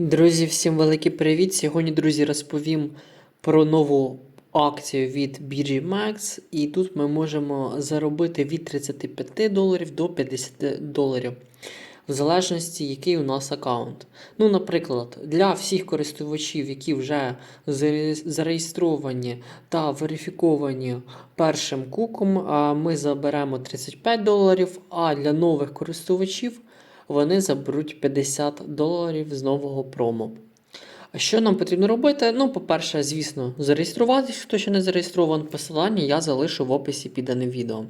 Друзі, всім великий привіт! Сьогодні, друзі, розповім про нову акцію від BG Max. І тут ми можемо заробити від 35 доларів до 50 доларів, в залежності, який у нас аккаунт. Ну, наприклад, для всіх користувачів, які вже зареєстровані та верифіковані першим куком, ми заберемо 35 доларів, а для нових користувачів вони заберуть 50 доларів з нового промо. А що нам потрібно робити? Ну, по-перше, звісно, зареєструватися, хто ще не зареєстрований, посилання я залишу в описі під даним відео.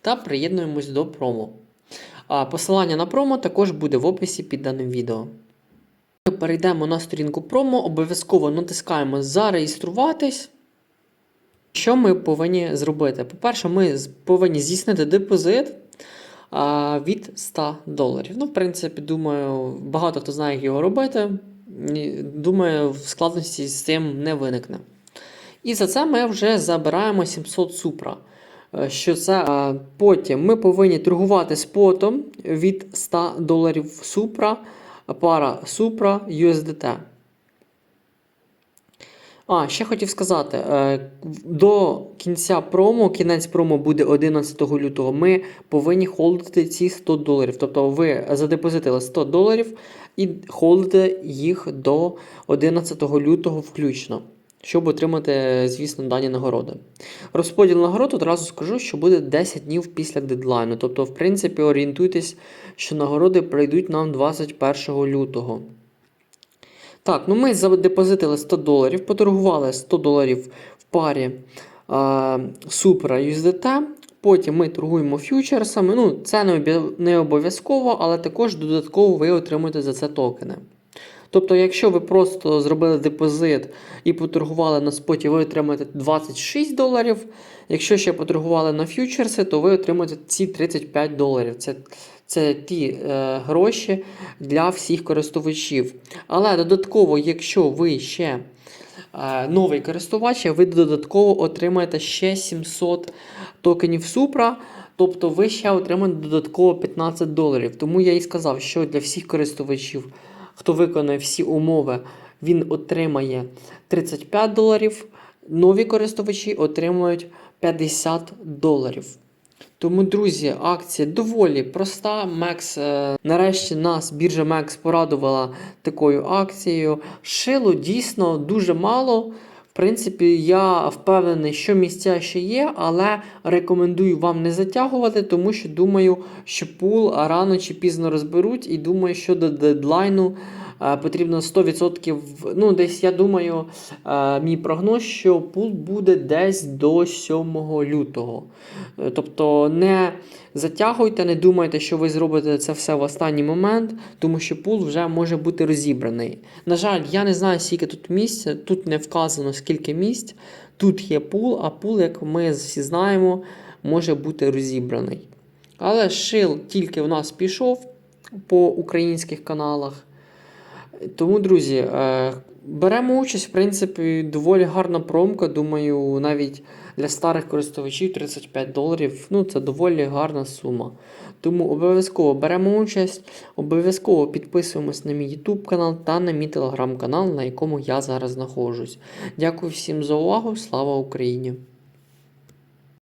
Та приєднуємось до промо. А посилання на промо також буде в описі під даним відео. Ми перейдемо на сторінку промо, обов'язково натискаємо Зареєструватись. Що ми повинні зробити? По-перше, ми повинні здійснити депозит від 100 доларів. Ну, в принципі, думаю, багато хто знає, як його робити. Думаю, в складності з цим не виникне. І за це ми вже забираємо 700 супра. Е, Що це потім ми повинні торгувати спотом від 100 доларів супра, пара супра USDT. А, ще хотів сказати, е, до кінця промо, кінець промо буде 11 лютого. Ми повинні холдити ці 100 доларів. Тобто ви задепозитили 100 доларів і холдите їх до 11 лютого включно, щоб отримати, звісно, дані нагороди. Розподіл нагород одразу скажу, що буде 10 днів після дедлайну. Тобто, в принципі, орієнтуйтесь, що нагороди прийдуть нам 21 лютого. Так, ну ми задепозитили 100 доларів, поторгували 100 доларів в парі Supra USDT. Потім ми торгуємо фьючерсами. Ну, це не обов'язково, але також додатково ви отримуєте за це токени. Тобто, якщо ви просто зробили депозит і поторгували на споті, ви отримаєте 26 доларів. Якщо ще поторгували на фьючерси, то ви отримаєте ці 35 доларів. Це, це ті е, гроші для всіх користувачів. Але додатково, якщо ви ще е, новий користувач, ви додатково отримаєте ще 700 токенів Supra. Тобто ви ще отримаєте додатково 15 доларів. Тому я і сказав, що для всіх користувачів, хто виконує всі умови, він отримає 35 доларів. Нові користувачі отримують 50 доларів. Тому, друзі, акція доволі проста. Мекс е, нарешті нас біржа Мекс порадувала такою акцією. Шило дійсно дуже мало. В принципі, я впевнений, що місця ще є, але рекомендую вам не затягувати, тому що думаю, що пул рано чи пізно розберуть, і думаю, що до дедлайну потрібно 100%. Ну, десь я думаю, е, мій прогноз, що пул буде десь до 7 лютого. Е, Тобто не затягуйте, не думайте, що ви зробите це все в останній момент, тому що пул вже може бути розібраний. На жаль, я не знаю, скільки тут місць, тут не вказано, скільки місць. Тут є пул, а пул, як ми всі знаємо, може бути розібраний. Але шил тільки в нас пішов по українських каналах. Тому, друзі, е, беремо участь, в принципі, доволі гарна промка. Думаю, навіть для старих користувачів 35 доларів ну, це доволі гарна сума. Тому обов'язково беремо участь, обов'язково підписуємось на мій YouTube канал та на мій телеграм-канал, на якому я зараз знаходжусь. Дякую всім за увагу. Слава Україні!